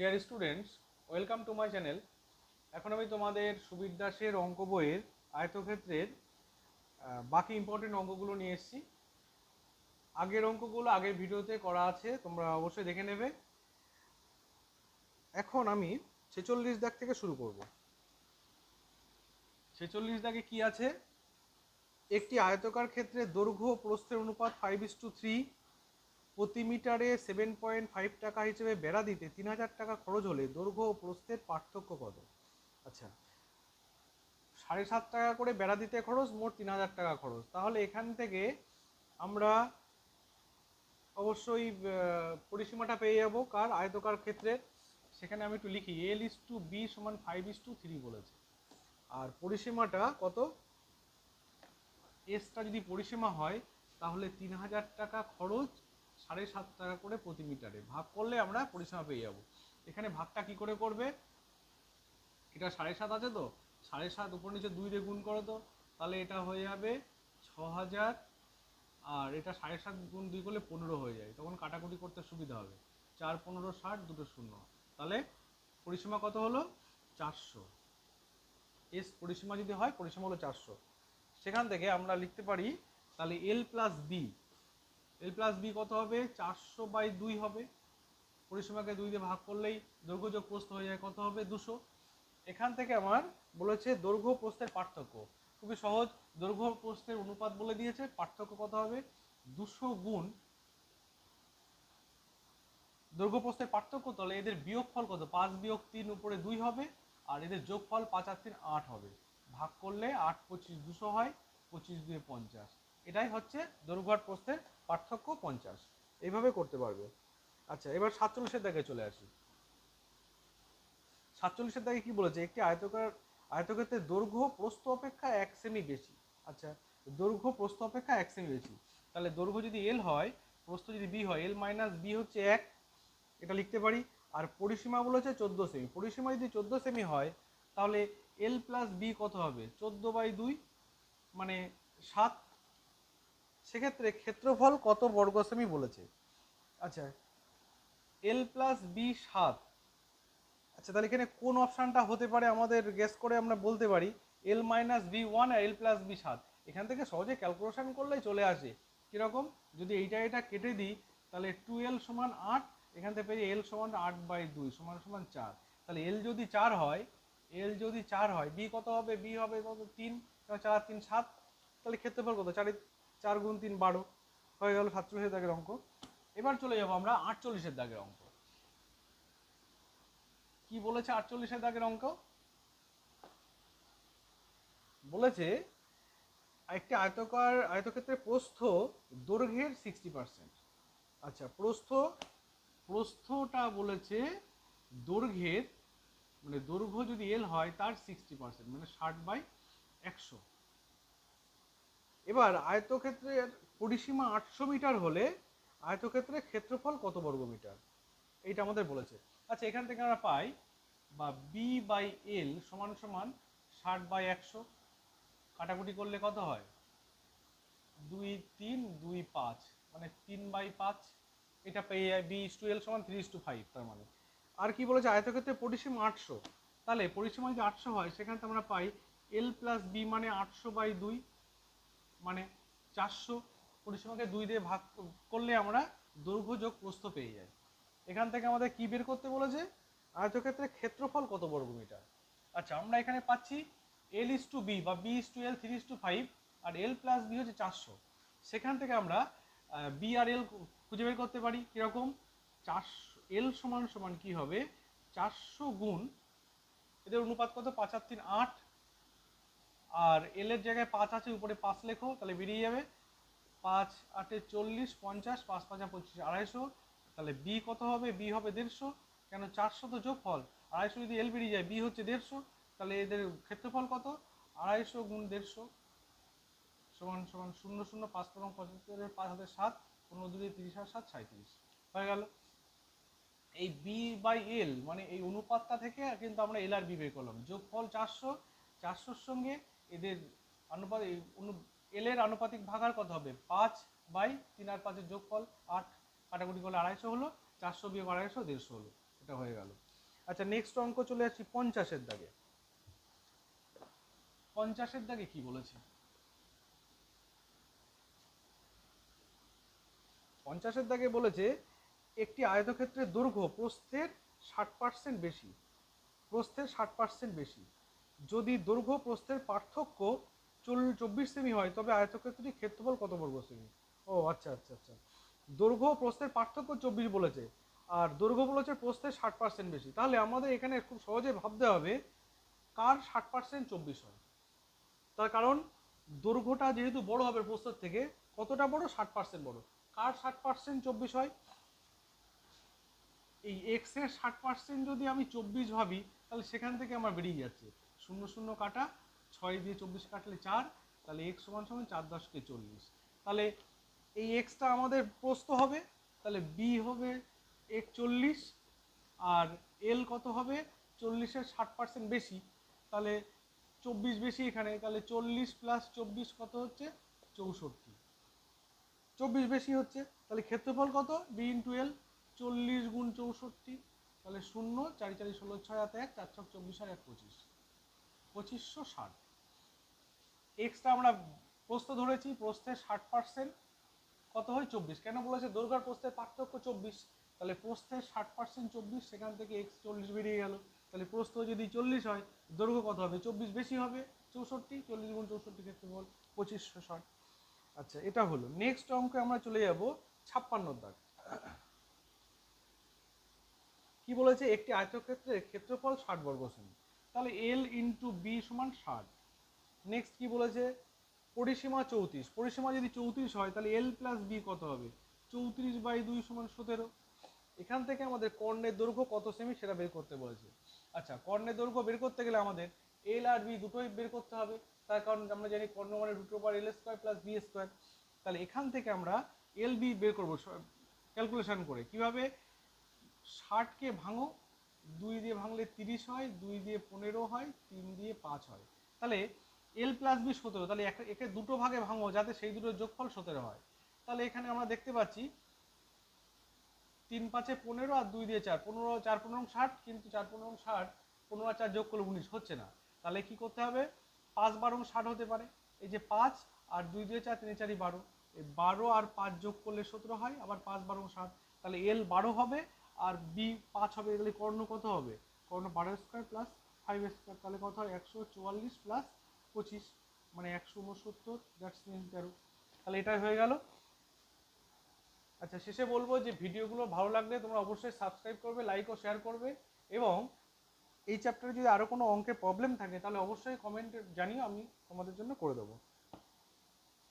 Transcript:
Dear students welcome to my channel এখন আমি তোমাদের সুবীর দাসের অঙ্ক বইয়ের আয়তক্ষেত্রের বাকি ইম্পর্টেন্ট অঙ্কগুলো নিয়ে এসেছি। আগের অঙ্কগুলো আগের ভিডিওতে করা আছে, তোমরা অবশ্যই দেখে নেবে। এখন আমি ছেচল্লিশ দাগ থেকে শুরু করব। ছেচল্লিশ দাগে কি আছে? একটি আয়তকার ক্ষেত্রে দৈর্ঘ্য প্রস্থের অনুপাত ফাইভ ইস টু থ্রি প্রতি মিটারে সেভেন পয়েন্ট ফাইভ টাকা হিসেবে বেড়া দিতে তিন হাজার টাকা খরচ হলে দৈর্ঘ্য ও প্রস্থের পার্থক্য কত? আচ্ছা সাড়ে সাত টাকা করে বেড়া দিতে খরচ, মোট তিন হাজার টাকা খরচ। তাহলে এখান থেকে আমরা অবশ্যই পরিসীমাটা পেয়ে যাব কার আয়তকার ক্ষেত্রে। সেখানে আমি একটু লিখি এল ইস টু বি সমান ফাইভ ইস টু থ্রি বলেছে। আর পরিসীমাটা কত? এসটা যদি পরিসীমা হয়, তাহলে তিন হাজার টাকা খরচ সাড়ে সাত টাকা করে প্রতি মিটারে। ভাগ করলে আমরা পরিষেবা পেয়ে যাব। এখানে ভাগটা কি করে করবে? এটা সাড়ে সাত আছে তো? সাড়ে সাত উপর নিচে দুই দিয়ে গুণ করো তো। তাহলে এটা হয়ে যাবে ছ হাজার। আর এটা সাড়ে সাত গুণ দুই করলে পনেরো হয়ে যায়। তখন কাটাকুটি করতে সুবিধা হবে। চার, পনেরো, ষাট, দুটো শূন্য। তাহলে পরিসীমা কত হলো? চারশো। এস পরিসীমা যদি হয় পরিসীমা হলো চারশো। সেখান থেকে আমরা লিখতে পারি, তাহলে L plus B L plus B কত হবে? চারশো বাই দুই হবে। পরিসীমাকে দুই দিয়ে ভাগ করলেই দৈর্ঘ্য যোগ প্রস্থ হয়ে যায়, কত হবে? দুশো। এখান থেকে আমার বলেছে দৈর্ঘ্য প্রস্থের পার্থক্য। খুবই সহজ। দৈর্ঘ্য প্রস্থের অনুপাত বলে দিয়েছে। পার্থক্য কত হবে? দুশো গুণ দৈর্ঘ্য প্রস্থের পার্থক্য, তাহলে এদের বিয়োগফল কত? পাঁচ বিয়োগ তিন উপরে দুই হবে, আর এদের যোগফল পাঁচ আর তিন আট হবে। ভাগ করলে আট, পঁচিশ দুশো হয়, পঁচিশ দুয়ে পঞ্চাশ। এটাই হচ্ছে দৈর্ঘ্য আর প্রস্থের পার্থক্য পঞ্চাশ। এইভাবে করতে পারবে। আচ্ছা এবার সাতচল্লিশের দাগে চলে আসি। সাতচল্লিশের দাগে কি বলেছে? একটি আয়তকার আয়তক্ষেত্রের দৈর্ঘ্য প্রস্থ অপেক্ষা এক সেমি বেশি। আচ্ছা দৈর্ঘ্য প্রস্থ অপেক্ষা এক সেমি বেশি। তাহলে দৈর্ঘ্য যদি এল হয়, প্রস্থ যদি বি হয় এল মাইনাস বি হচ্ছে এক। এটা লিখতে পারি। আর পরিসীমা বলেছে চোদ্দ সেমি পরিসীমা যদি চোদ্দ সেমি হয়, তাহলে এল প্লাস বি কত হবে? চোদ্দ বাই দুই মানে সাত সেক্ষেত্রে ক্ষেত্রফল কত বর্গ সেমি বলেছে। আচ্ছা এল প্লাস বি সাত। আচ্ছা তাহলে এখানে কোন অপশানটা হতে পারে আমাদের গেস করে আমরা বলতে পারি এল মাইনাস বি ওয়ান আর এল প্লাস বি সাত। এখান থেকে সহজে ক্যালকুলেশন করলেই চলে আসে। কীরকম? যদি এইটা এটা কেটে দিই, তাহলে টু এল সমান আট, এখান থেকে পেয়ে এল সমান আট বাই দুই, সমান সমান চার। তাহলে এল যদি চার হয় এল যদি চার হয় বি কত হবে? বি হবে কত? তিন। চার, তিন, সাত। তাহলে ক্ষেত্রফল কত? চারি চার গুণ তিন বারো হয়ে গেল সাতচল্লিশের দাগের অঙ্ক। এবার চলে যাব আমরা আটচল্লিশের দাগের অঙ্ক। কি বলেছে আটচল্লিশের দাগের অঙ্ক? বলেছে, একটি আয়তকার, আয়তক্ষেত্রের প্রস্থ দৈর্ঘ্যের সিক্সটি পার্সেন্ট আচ্ছা প্রস্থ, প্রস্থটা বলেছে দৈর্ঘ্যের মানে দৈর্ঘ্য যদি এল হয় তার সিক্সটি পার্সেন্ট মানে ষাট বাই একশো। এবার আয়তক্ষেত্রের পরিসীমা আটশো মিটার হলে আয়তক্ষেত্রের ক্ষেত্রফল কত বর্গ মিটার? এইটা আমাদের বলেছে। আচ্ছা এখান থেকে আমরা পাই, বা বি বাই এল সমান সমান ষাট বাই একশো। কাটাকুটি করলে কত হয়? দুই তিন, দুই পাঁচ। মানে তিন বাই পাঁচ। এটা পেয়ে যায় বি ইস টু এল সমান থ্রি ইস টু ফাইভ তার মানে। আর কি বলেছে? আয়তক্ষেত্রে পরিসীমা আটশো। তাহলে পরিসীমা যদি আটশো হয়, সেখানে আমরা পাই এল প্লাস বি মানে আটশো বাই দুই। মানে চারশো পরিসীমাকে দুই দিয়ে ভাগ করলে আমরা দৈর্ঘ্য যোগ প্রস্থ পেয়ে যাই। এখান থেকে আমাদের কি বের করতে বলেছে? আয়তক্ষেত্রে ক্ষেত্রফল কত বর্গ মিটার আচ্ছা আমরা এখানে পাচ্ছি এল ইস টু বি বা B is to L three is to five R L plus B হচ্ছে চারশো। সেখান থেকে আমরা বি আর এল খুঁজে বের করতে পারি। কীরকম? চারশো এল সমান সমান কি হবে? চারশো গুণ, এদের অনুপাত কত? পাঁচ তিন, আট। আর এল এর জায়গায় পাঁচ আছে, উপরে পাঁচ লেখো, তাহলে বেরিয়ে যাবে। পাঁচ, আটে চল্লিশ, পঞ্চাশ, পাঁচ, পাঁচা পঁচিশ, আড়াইশো। তাহলে বি কত হবে? বি হবে দেড়শো। কেন চারশো তো যোগফল। আড়াইশো যদি এল বেরিয়ে যায় বি হচ্ছে দেড়শো। তাহলে এদের ক্ষেত্রফল কত? আড়াইশো গুণ দেড়শো। সমান সমান শূন্য শূন্য, পাঁচ পনেরো পঁচাত্তরের পাঁচ হাজার সাত, পনেরো দুই, তিরিশ, আর সাত সাঁত্রিশ হয়ে গেল। এই বি বাই এল মানে এই অনুপাতটা থেকে কিন্তু আমরা এল আর বি বের করলাম। যোগফল চারশো চারশোর সঙ্গে এদের আনুপাত এল এর আনুপাতিক ভাগার কত হবে? পাঁচ বাই তিন আর পাঁচের যোগফল আট, কাটাকুটি করলে আড়াইশো হলো, চারশো বিয়োগ আড়াইশো দেড়শো হলো, এটা হয়ে গেল। আচ্ছা নেক্সট অঙ্ক চলে যাচ্ছি পঞ্চাশের দাগে। পঞ্চাশের দাগে কি বলেছে? পঞ্চাশের দাগে বলেছে, একটি আয়তক্ষেত্রের দৈর্ঘ্য প্রস্থের ষাট পার্সেন্ট বেশি, প্রস্থের ষাট পার্সেন্ট বেশি। যদি দৈর্ঘ্য প্রস্থের পার্থক্য চব্বিশ সেমি হয়, তবে আয়তক্ষেত্রটির ক্ষেত্রফল কত বর্গ সেমি? ও আচ্ছা আচ্ছা আচ্ছা। দৈর্ঘ্য প্রস্থের পার্থক্য চব্বিশ বলেছে, আর দৈর্ঘ্য বলেছে প্রস্থের ষাট পার্সেন্ট বেশি। তাহলে আমাদের এখানে খুব সহজে ভাবতে হবে, কার ষাট পার্সেন্ট চব্বিশ হয়? তার কারণ, দৈর্ঘ্যটা যেহেতু বড় হবে প্রস্থের থেকে, কতটা বড়? ষাট পার্সেন্ট বড়। কার ষাট পার্সেন্ট চব্বিশ হয়? এই এক্সের ষাট পার্সেন্ট যদি আমি চব্বিশ ভাবি, তাহলে সেখান থেকে আমার বেরিয়ে যাচ্ছে। শূন্য শূন্য কাটা, ছয় দিয়ে চব্বিশ কাটলে চার, তাহলে এক্স সমান সমান চার দশকে চল্লিশ। তাহলে এই এক্সটা আমাদের প্রস্থ হবে, তাহলে বি হবে একচল্লিশ, আর এল কত হবে? চল্লিশের ষাট পার্সেন্ট বেশি, তাহলে চব্বিশ বেশি এখানে, তাহলে চল্লিশ প্লাস চব্বিশ কত হচ্ছে? চৌষট্টি। চব্বিশ বেশি হচ্ছে, তাহলে ক্ষেত্রফল কত? বি ইন্টু এল চল্লিশ গুণ চৌষট্টি, তাহলে শূন্য, চারি চারি ষোলো ছয় হাতে এক, চার ছক চব্বিশ আর এক পঁচিশ। পঁচিশশো ষাট। এক্সটা আমরা প্রস্থ ধরেছি প্রস্থের ষাট পার্সেন্ট কত হয়? চব্বিশ। কেন বলেছে? দৈর্ঘ্য আর প্রস্থের পার্থক্য চব্বিশ। তাহলে প্রস্থের ষাট পার্সেন্ট চব্বিশ, সেখান থেকে এক্স চল্লিশ বেরিয়ে গেল। তাহলে প্রস্থ যদি চল্লিশ হয় দৈর্ঘ্য কত হবে? চব্বিশ বেশি হবে, চৌষট্টি। চল্লিশ গুণ চৌষট্টি ক্ষেত্রে বল, পঁচিশশো ষাট। আচ্ছা এটা হলো। নেক্সট অঙ্কে আমরা চলে যাব ছাপ্পান্ন দাগ। কি বলেছে? একটি আয়তক্ষেত্রের ক্ষেত্রফল ষাট বর্গ সেমি তাহলে এল ইন্টু বি সমান ষাট। নেক্সট কি বলেছে? পরিসীমা চৌত্রিশ। পরিসীমা যদি চৌত্রিশ হয়, তাহলে এল প্লাস বি কত হবে? চৌত্রিশ বাই দুই সমান সতেরো। এখান থেকে আমাদের কর্ণের দৈর্ঘ্য কত সেমি সেটা বের করতে বলেছে। আচ্ছা কর্ণের দৈর্ঘ্য বের করতে গেলে আমাদের এল আর বি দুটোই বের করতে হবে। তার কারণ আমরা জানি কর্ণ মানে root over L square plus B square তাহলে এখান থেকে আমরা এল বি বের করব। ক্যালকুলেশন করে। কীভাবে? ষাটকে ভাঙো দুই দিয়ে ভাঙলে তিরিশ হয়, দুই দিয়ে পনেরো হয়, তিন দিয়ে পাঁচ হয়। তাহলে এল প্লাস বি সতেরো, তাহলে একে একে দুটো ভাগে ভাঙো যাতে সেই দুটোর যোগফল সতেরো হয়। তাহলে এখানে আমরা দেখতে পাচ্ছি, তিন পাঁচে পনেরো আর দুই দিয়ে চার, পনেরো চার পনেরো ষাট, কিন্তু চার পনেরো ষাট, পনেরো আর চার যোগ করলে উনিশ হচ্ছে না। তাহলে কি করতে হবে? পাঁচ বারো ষাট হতে পারে। এই যে পাঁচ আর দুই দিয়ে চার, তিন চারই বারো। এই বারো আর পাঁচ যোগ করলে সতেরো হয়, আবার পাঁচ বারো ষাট। তাহলে এল বারো হবে আর বি পাঁচ হবে, তাহলে কর্ণ কত হবে? কর্ণ বারো স্কোয়ার প্লাস ফাইভ স্কোয়ার তাহলে কত হয়? একশো চুয়াল্লিশ প্লাস পঁচিশ মানে একশো উনসত্তর দ্যাটস মিন তেরো। তাহলে এটাই হয়ে গেল। আচ্ছা শেষে বলব যে ভিডিওগুলো ভালো লাগলে তোমরা অবশ্যই সাবস্ক্রাইব করবে লাইক ও শেয়ার করবে এবং এই চ্যাপ্টারে যদি আরও কোনো অঙ্কের প্রবলেম থাকে, তাহলে অবশ্যই কমেন্টে জানিও, আমি তোমাদের জন্য করে দেবো।